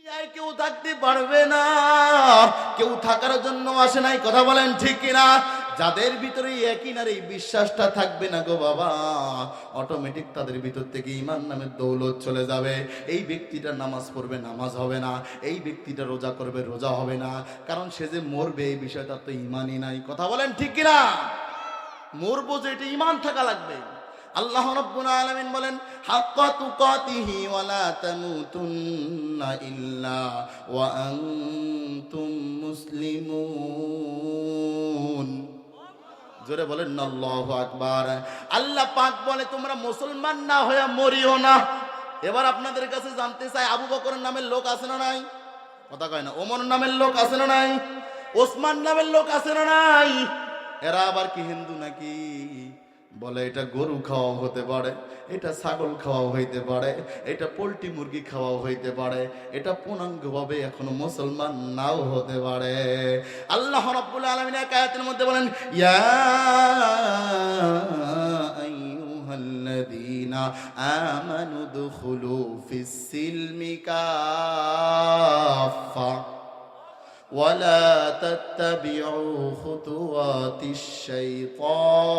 দুনিয়ায় কেউ থাকতে পারবে না। কেউ থাকার জন্য আসে নাই, কথা বলেন ঠিক কিনা? যাদের ভিতরে একই নারী বিশ্বাসটা থাকবে না গো বাবা অটোমেটিক তাদের ভিতর থেকে ইমান নামের দৌলত চলে যাবে। এই ব্যক্তিটা নামাজ পড়বে, নামাজ হবে না। এই ব্যক্তিটা রোজা করবে, রোজা হবে না। কারণ সে যে মরবে, এই বিষয়টা তো ইমানই নাই, কথা বলেন ঠিক কিনা? মরবো যে, এটা ইমান থাকা লাগবে। আল্লাহ রাব্বুল আলামিন বলেন, হাক্কা তুকাতিহি ওয়ালা তামুতুন্না ইল্লা ওয়া আনতুম মুসলিমুন। জোরে বলেন, আল্লাহু আকবার। আল্লাহ পাক বলে, তোমরা মুসলমান না হয়ে মরিও না। এবার আপনাদের কাছে জানতে চাই, আবু বকরের নামের লোক আছে না নাই? কথা কয় না, ওমর নামের লোক আছে না নাই? ওসমান নামের লোক আছে না নাই? এরা আবার কি হিন্দু নাকি? বলে, এটা গরু খাওয়া হতে পারে, এটা ছাগল খাওয়া হইতে পারে, এটা পোলট্রি মুরগি খাওয়া হইতে পারে, এটা পূর্ণাঙ্গ ভাবে এখনও মুসলমান নাও হতে পারে। আল্লাহ রাব্বুল আলামিন এক মধ্যে বলেন, ইয়া আইয়ুহাল্লাযীনা আমানু দুখুলু কাফা ولا تتبعوا خطوات الشيطان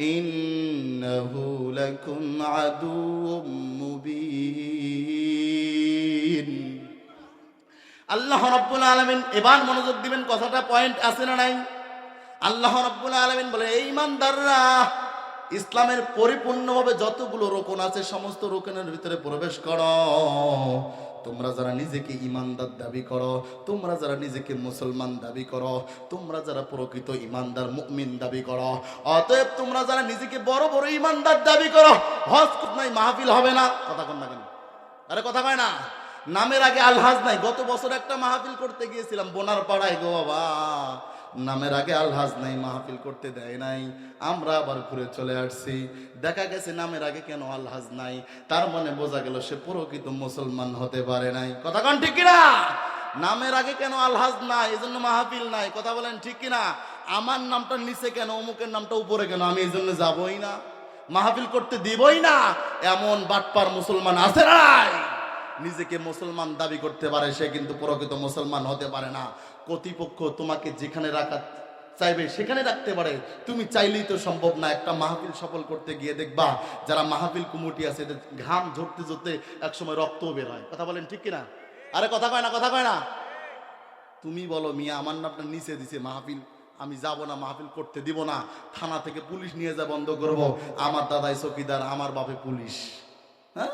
إنه لكم عدو مبين আল্লাহ রব্বুল আলমিন এবার মনোযোগ দিবেন কথাটা পয়েন্ট আছে না নাই আল্লাহ রব্বুল আলমিন বলে এই ইমানদাররা ইসলামের পরিপূর্ণভাবে যতগুলো রোকন আছে, সমস্ত রোকনের ভিতরে প্রবেশ করো। তোমরা যারা নিজেকে ইমানদার দাবি করো, তোমরা যারা নিজেকে মুসলমান দাবি করো, তোমরা যারা প্রকৃত ইমানদার মুমিন দাবি করো, অতএব তোমরা যারা নিজেকে বড় বড় ইমানদার দাবি করো, হজ নাই, মাহফিল হবে না। কথা কন না কেন? আরে কথা কয় না? নামের আগে আলহাজ নাই। গত বছর একটা মাহফিল করতে গিয়েছিলাম বোনার পাড়ায় গো বাবা। নামের আগে আলহাজ নাই, মাহফিল করতে দেয় নাই। আমরা আবার ঘুরে চলে আসছি। দেখা গেছে নামের আগে কেন আলহাজ নাই? তার মানে বোঝা গেল সে প্রকৃত মুসলমান হতে পারে নাই। কথা কন ঠিক কিনা? নামের আগে কেন আলহাজ নাই? এই জন্য মাহফিল নাই। কথা বলেন ঠিক কিনা? আমার নামটা নিচে কেন, অমুকের নামটা উপরে কেন? আমি এই জন্য যাবই না। মাহফিল করতে দিবই না। এমন বাটপার মুসলমান আছে নাই? নিজেকে মুসলমান দাবি করতে পারে, সে কিন্তু প্রকৃত মুসলমান হতে পারে না। কর্তৃপক্ষ তোমাকে যেখানে রাখা চাইবে সেখানে রাখতে পারে। তুমি চাইলেই তো সম্ভব না একটা মাহফিল সফল করতে গিয়ে দেখবা, যারা মাহফিল কুমুটি আছে, এদের ঘাম ঝরতে ঝরতে একসময় রক্তও বের হয়। কথা বলেন ঠিক কিনা? আরে কথা কয় না, কথা কয় না। তুমি বলো, মিয়া, আমার নামটা নিচে দিছে মাহফিল। আমি যাব না, মাহফিল করতে দিব না। থানা থেকে পুলিশ নিয়ে যা, বন্ধ করব। আমার দাদাই চকিদার, আমার বাপে পুলিশ। হ্যাঁ?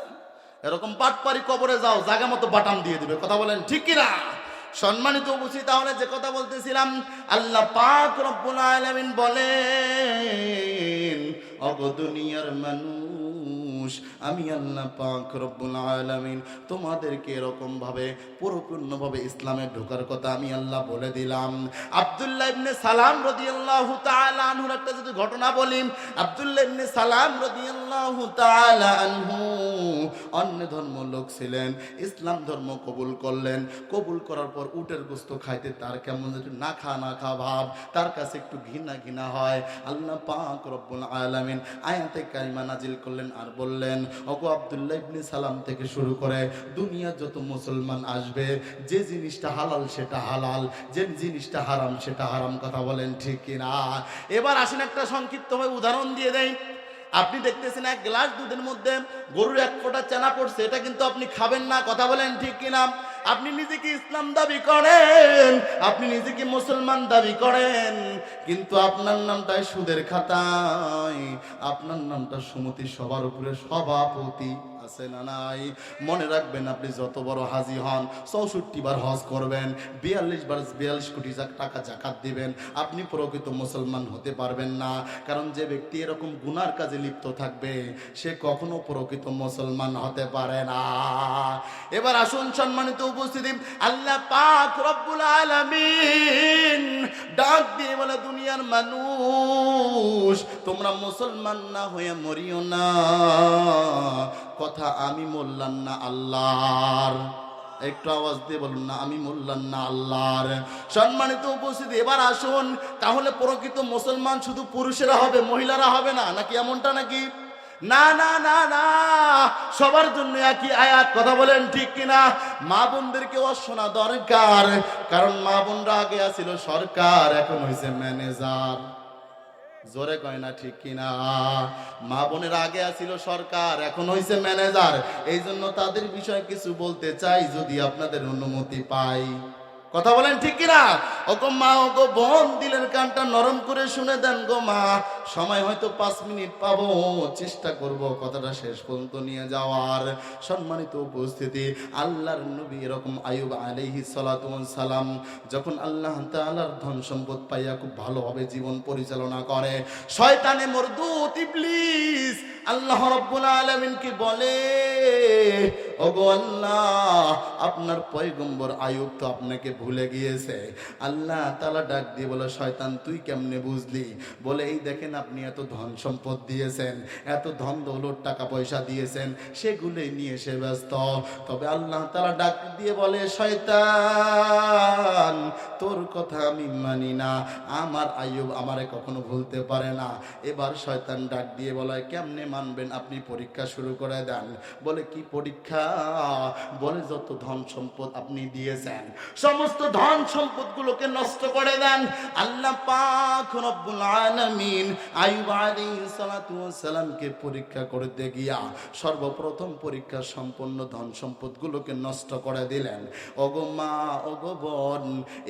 এরকম পাটপারি কবরে যাও জায়গা মতো বাটাম দিয়ে দিবে। কথা বলেন ঠিক কিনা? সম্মানিত উপস্থিত তাহলে যে কথা বলতেছিলাম আল্লাহ পাক রব্বুল আলামিন বলেন অগ দুনিয়ার মানুষ, আমি আল্লাহ পাক রব্বুল আলামিন তোমাদেরকে এরকম ভাবে পরিপূর্ণ ভাবে ইসলামে ঢোকার কথা আমি আল্লাহ বলে দিলাম। আব্দুল্লাহ ইবনে সালাম রাদিয়াল্লাহু তাআলা আনহুর একটা যদি ঘটনা বলি, আব্দুল্লাহ ইবনে সালাম রাদিয়াল্লাহু তাআলা আনহু অন্য ধর্ম লোক ছিলেন, ইসলাম ধর্ম কবুল করলেন। কবুল করার পর উটের গোস্ত খাইতে তার কেমন যেন না খা না খা ভাব, তার কাছে একটু ঘৃণা ঘৃণা হয়। আল্লাহ পাক রব্বুল আলামিন আয়াতে কারিমা নাজিল করলেন আর বললেন ওগো আবদুল্লাহ ইবনে সালাম থেকে শুরু করে দুনিয়া যত মুসলমান আসবে, যে জিনিসটা হালাল সেটা হালাল, যে জিনিসটা হারাম সেটা হারাম কথা বলেন ঠিক কিনা? এবার আসেন একটা সংক্ষিপ্তভাবে উদাহরণ দিয়ে দেয় আপনি দেখতেছেন এক গ্লাস দুধের মধ্যে গরুর এক ফোঁটা চেনা পড়ছে, এটা কিন্তু আপনি খাবেন না, কথা বলেন ঠিক কিনা? আপনি নিজেকে ইসলাম দাবি করেন, আপনি নিজেকে মুসলমান দাবি করেন, কিন্তু আপনার নামটাই সুদের খাতায়, আপনার নামটা সুমতি সবার উপরে সভাপতি। আছে না নাই? মনে রাখবেন আপনি যত বড় হাজি হন, চৌষট্টি বার হজ করবেন, বিয়াল্লিশ বার, বিয়াল্লিশ কোটি টাকা জাকাত দিবেন। আপনি প্রকৃত মুসলমান হতে পারবেন না। কারণ যে ব্যক্তি এরকম গুনার কাজে লিপ্ত থাকবে, সে কখনো প্রকৃত মুসলমান হতে পারে না। এবার আসুন সম্মানিত উপস্থিতি। আল্লাহ পাক রব্বুল আলামিন ডাক দিয়ে বলে, দুনিয়ার মানুষ, তোমরা মুসলমান না হয়ে মরিও না। কথা আমি বললাম না আল্লাহর। একটু আওয়াজ দিয়ে বলুন, না আমি বললাম না আল্লাহর। সম্মানিত উপস্থিতি, এবার আসুন, তাহলে প্রকৃত মুসলমান শুধু পুরুষেরা হবে, মহিলারা হবে না, নাকি এমনটা নাকি? না না না না, সবার জন্য একই আয়াত, কথা বলেন ঠিক কিনা? মা বোনদেরকে শোনা দরকার, কারণ মা বোনরা আগে আছিল সরকার, এখন হয়েছে ম্যানেজার। জোরে কয় না ঠিক কিনা? মা বোনের আগে আছিল সরকার, এখন হয়েছে ম্যানেজার। এই জন্য তাদের বিষয়ে কিছু বলতে চাই, যদি আপনাদের অনুমতি পাই। কথা বলেন ঠিক কিনা? ওগো মা, ওগো বোন, দিলের কানটা নরম করে শুনে দেন গো মা। সময় হয়তো পাঁচ মিনিট পাবো, চেষ্টা করব কথাটা শেষ পর্যন্ত নিয়ে যাওয়ার। সম্মানিত উপস্থিতি, আল্লাহর নবী এরকম আয়ুব আলাইহি সালাম যখন আল্লাহ তাআলার ধন সম্পদ পাইয়া খুব ভালোভাবে জীবন পরিচালনা করে। শয়তানে মরদুত ইবলিস আল্লাহ রাব্বুল আলামিনকে বলে? ওগো আল্লাহ, আপনার পয়গম্বর আয়ুব তো আপনাকে ভুলে গিয়েছে। আল্লাহ তালা ডাক দিয়ে বলে, শয়তান, তুই কেমনে বুঝলি? বলে, এই দেখেন, আপনি এত ধন সম্পদ দিয়েছেন, এত ধন দৌলত, টাকা পয়সা দিয়েছেন সেগুলোই নিয়ে সে ব্যস্ত। তবে আল্লাহ তালা ডাক দিয়ে বলে, শয়তান, তোর কথা আমি মানি না। আমার আয়ুব আমারে কখনো ভুলতে পারে না। এবার শয়তান ডাক দিয়ে বলে, কেমনে মানবেন, আপনি পরীক্ষা শুরু করে দেন। বলে, কি পরীক্ষা? বলে, যত ধন সম্পদ আপনি দিয়েছেন, সমস্ত ধন সম্পদ গুলোকে নষ্ট করে দেন। আল্লাহ পাক রব্বুল আলামিন আইয়ুব আলাইহিস সালাতু সালামকে পরীক্ষা করতে গিয়া সর্বপ্রথম পরীক্ষা সম্পন্ন ধন সম্পদ গুলোকে নষ্ট করে দিলেন। ওগো মা, ওগো বোন,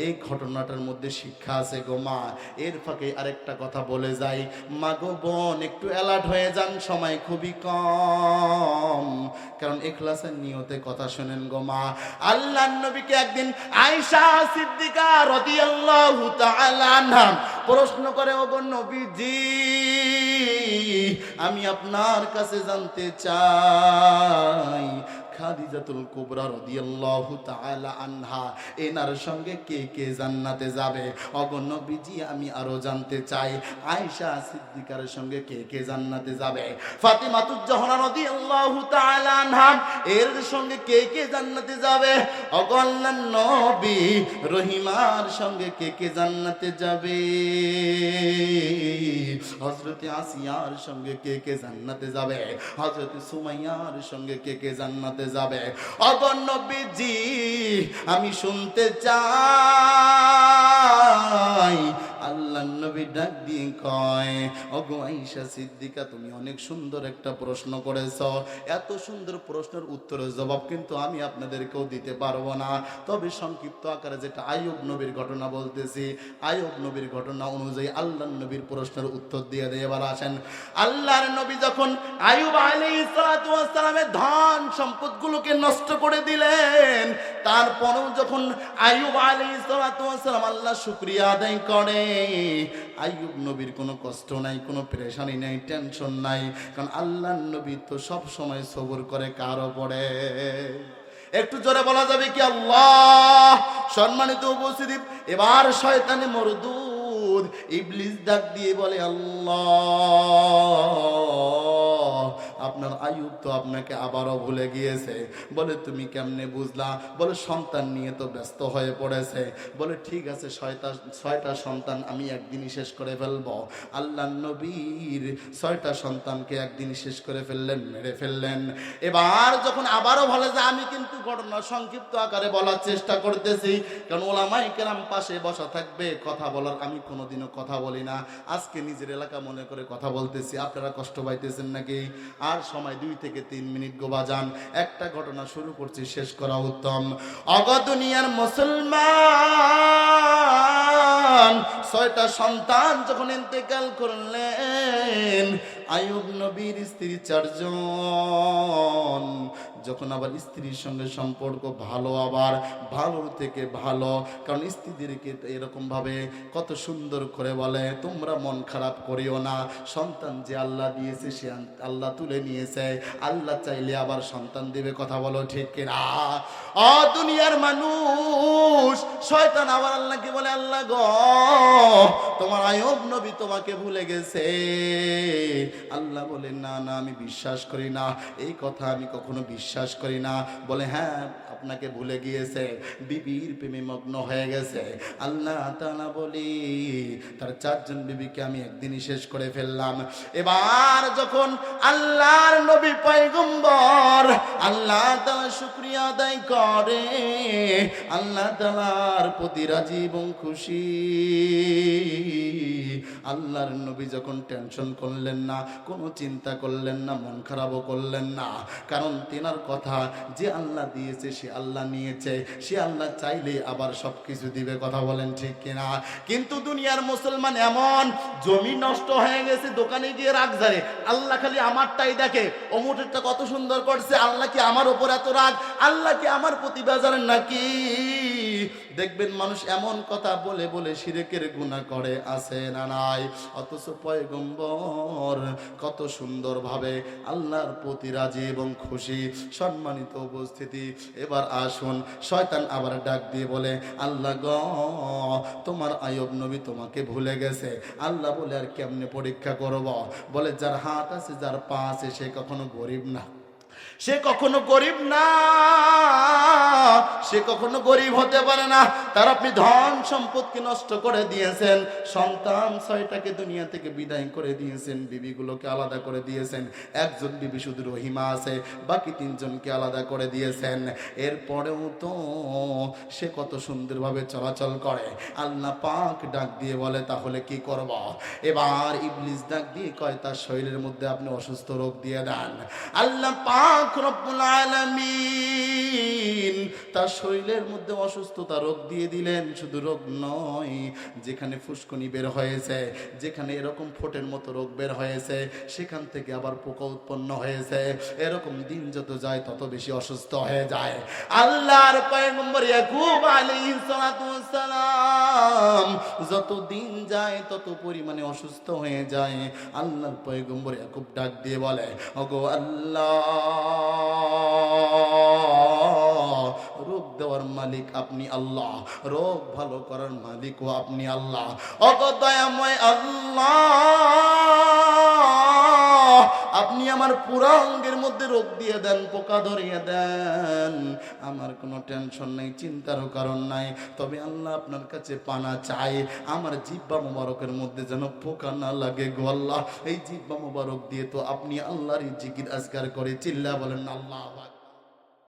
এই ঘটনাটার মধ্যে শিক্ষা আছে গো মা। এর ফাঁকে আরেকটা কথা বলে যাই, মা গো বোন, একটু অ্যালার্ট হয়ে যান সময় খুবই কম। কারণ এখলাসের নিয়তে কথা শোনেন গো মা। আল্লাহ নবীকে একদিন আয়সা সিদ্দিকা রাদিয়াল্লাহু তাআলা আনহা প্রশ্ন করে ও গো নবীজি, আমি আপনার কাছে জানতে চাই খাদিজাতুল কুবরা রাদিয়াল্লাহু তাআলা আনহা, এনার সঙ্গে কে কে জান্নাতে যাবে? আমি আরও জানতে চাই, আয়েশা সিদ্দিকার সঙ্গে কে কে জান্নাতে যাবে? ফাতিমাতুজ জাহরা রাদিয়াল্লাহু তাআলা আনহা, এর সঙ্গে কে কে জান্নাতে যাবে? নবী রহিমার সঙ্গে কে কে জান্নাতে যাবে? হযরতে আসিয়ার সঙ্গে কে কে জান্নাতে যাবে? সুমাইয়ার সঙ্গে কে কে জান্নাতে যাবে। ওগো নবীজি আমি শুনতে চাই। আল্লাহ নবী ডাক দিয়ে কয়, ওগো আয়েশা সিদ্দিকা, তুমি অনেক সুন্দর একটা প্রশ্ন করেছ। এত সুন্দর প্রশ্নের উত্তরের জবাব কিন্তু আমি আপনাদেরকেও দিতে পারব না। তবে সংক্ষিপ্ত আকারে যেটা আয়ুব নবীর ঘটনা বলতেছি আয়ুব নবীর ঘটনা অনুযায়ী আল্লাহ নবীর প্রশ্নের উত্তর দিয়ে দিয়ে। এবার আসেন, আল্লাহর নবী যখন আয়ুব ওয়াস সালামের ধন সম্পদগুলোকে নষ্ট করে দিলেন, তারপরেও যখন আয়ুব আলাইহিস সালাতু আল্লাহ শুকরিয়া আদায় করে আইয়ুব নবীর কোনো কষ্ট নাই, কোনো প্রেশানি নাই, টেনশন নাই। কারণ আল্লাহ নবী তো সব সময় সবর করে, কারও পড়ে একটু জোরে বলা যাবে কি আল্লাহ? সম্মানিত উপস্থিতি, এবার শয়তানে মরদুদ ইবলিস ডাক দিয়ে বলে, আল্লাহ। আপনার আয়ুব তো আপনাকে আবারও ভুলে গিয়েছে। বলে, তুমি কেমনে বুঝলা? বলে, সন্তান নিয়ে তো ব্যস্ত হয়ে পড়েছে। বলে, ঠিক আছে, ছয়টা ছয়টা সন্তান আমি একদিনই শেষ করে ফেলব। আল্লাহ নবীর ছয়টা সন্তানকে একদিন শেষ করে ফেললেন, মেরে ফেললেন। এবার যখন আবারও বলে যে, আমি কিন্তু ঘটনা সংক্ষিপ্ত আকারে বলার চেষ্টা করতেছি। কারণ ওলামাই কেরাম পাশে বসা থাকবে, কথা বলার, আমি কোনোদিনও কথা বলি না। আজকে নিজের এলাকা মনে করে কথা বলতেছি। আপনারা কষ্ট পাইতেছেন নাকি? আর সময় দুই থেকে তিন মিনিট গোবা যান একটা ঘটনা শুরু করছি, শেষ করা উত্তম। অগদুনিয়ার মুসলমান, ছয়টা সন্তান যখন ইন্তেকাল করলেন আয়ুব নবীর স্ত্রী চারজন। যখন আবার স্ত্রীর সঙ্গে সম্পর্ক ভালো, আবার ভালোর থেকে ভালো, কারণ স্ত্রীদেরকে এরকম ভাবে কত সুন্দর করে বলে, তোমরা মন খারাপ করিও না, সন্তান যে আল্লাহ দিয়েছে, সে আল্লাহ তুলে নিয়েছে। আল্লাহ চাইলে আবার সন্তান দেবে। কথা বলো ঠিক কিনা? অ দুনিয়ার মানুষ, শয়তান আবার আল্লাহকে বলে, আল্লাহ গ, তোমার আয়ব নবী তোমাকে ভুলে গেছে। আল্লাহ বলে, না না, আমি বিশ্বাস করি না। এই কথা আমি কখনো বিশ্বাস করি না। বলে হ্যাঁ আপনাকে ভুলে গিয়েছে। বিবির প্রেমে মগ্ন হয়ে গেছে। আল্লাহ তাআলা বলি, তার চারজন বিবিকে আমি একদিনই শেষ করে ফেললাম। এবার যখন আল্লাহর নবী পয়গম্বর আল্লাহ তাআলা শুকরিয়া আদায় করে, আল্লাহ তাআলার প্রতি রাজি এবং খুশি। আল্লাহর নবী যখন টেনশন করলেন না, কোনো চিন্তা করলেন না, মন খারাপও করলেন না, কারণ তেনার কথা যে আল্লাহ দিয়েছে সে আল্লাহ নিয়েছে, সে আল্লাহ চাইলে আবার সব কিছু দিবে, কথা বলেন ঠিক কিনা? কিন্তু দুনিয়ার মুসলমান এমন, জমি নষ্ট হয়ে গেছে, দোকানে গিয়ে রাগ ঝাড়ে, আল্লাহ খালি আমারটাই দেখে অমুটেরটা কত সুন্দর করছে, আল্লাহ কি আমার ওপর এত রাগ? আল্লাহ কি আমার প্রতি বেজারেন নাকি? দেখবেন মানুষ এমন কথা বলে বলে শিরেকের গুণা করে, আছে না নাই? অথচ পয়গম্বর কত সুন্দরভাবে আল্লাহর প্রতি রাজি এবং খুশি, সম্মানিত উপস্থিতি। এবার আসুন, শয়তান আবার ডাক দিয়ে বলে, আল্লাহ গ, তোমার আয়ব নবী তোমাকে ভুলে গেছে। আল্লাহ বলে, আর কেমনে পরীক্ষা করব? বলে, যার হাত আছে, যার পা আছে, সে কখনো গরিব না। সে কখনো গরিব না, সে কখনো গরিব হতে পারে না। তার আপনি ধন সম্পদকে নষ্ট করে দিয়েছেন, সন্তান ছয়টাকে দুনিয়া থেকে বিদায় করে দিয়েছেন, বিবিগুলোকে আলাদা করে দিয়েছেন, একজন বিবি শুধু রহিমা আছে, বাকি তিনজনকে আলাদা করে দিয়েছেন। এরপরেও তো সে কত সুন্দরভাবে চলাচল করে। আল্লাহ পাক ডাক দিয়ে বলে, তাহলে কি করব? এবার ইবলিস ডাক দিয়ে কয়, তার শরীরের মধ্যে আপনি অসুস্থ রোগ দিয়ে দেন। আল্লাহ পাক রব্বুল আলামিন। তার শরীরের মধ্যে অসুস্থতা রোগ দিয়ে দিলেন, শুধু রোগ নয়, যেখানে ফুসকুনি বের হয়েছে, যেখানে এরকম ফোটের মতো রোগ বের হয়েছে, সেখান থেকে আবার পোকা উৎপন্ন হয়েছে। এরকম দিন যত যায়, তত বেশি অসুস্থ হয়ে যায়। আল্লাহর পয়গম্বর ইয়াকুব আলাইহিস সালাতু সালাম যত দিন যায়, তত পরিমাণে অসুস্থ হয়ে যায়। আল্লাহর পয়গম্বর ইয়াকুব ডাক দিয়ে বলে, ওগো আল্লাহ রোগ মালিক আপনি আল্লাহ। রোগ ভালো করার মালিকও আপনি আল্লাহ। অগদয়াময় দয়াময় আল্লাহ। আমার পুরা অঙ্গের মধ্যে রোগ দিয়ে দেন, পোকা ধরিয়ে দেন। আমার কোনো টেনশন নেই, চিন্তারও কারণ নাই। তবে আল্লাহ আপনার কাছে পানা চাই। আমার জিব্বা মোবারকের মধ্যে যেন পোকা না লাগে গো আল্লাহ। এই জিব্বা মোবারক দিয়ে তো আপনি আল্লাহরই জিকির আজকার করে চিল্লা বলেন, আল্লাহ।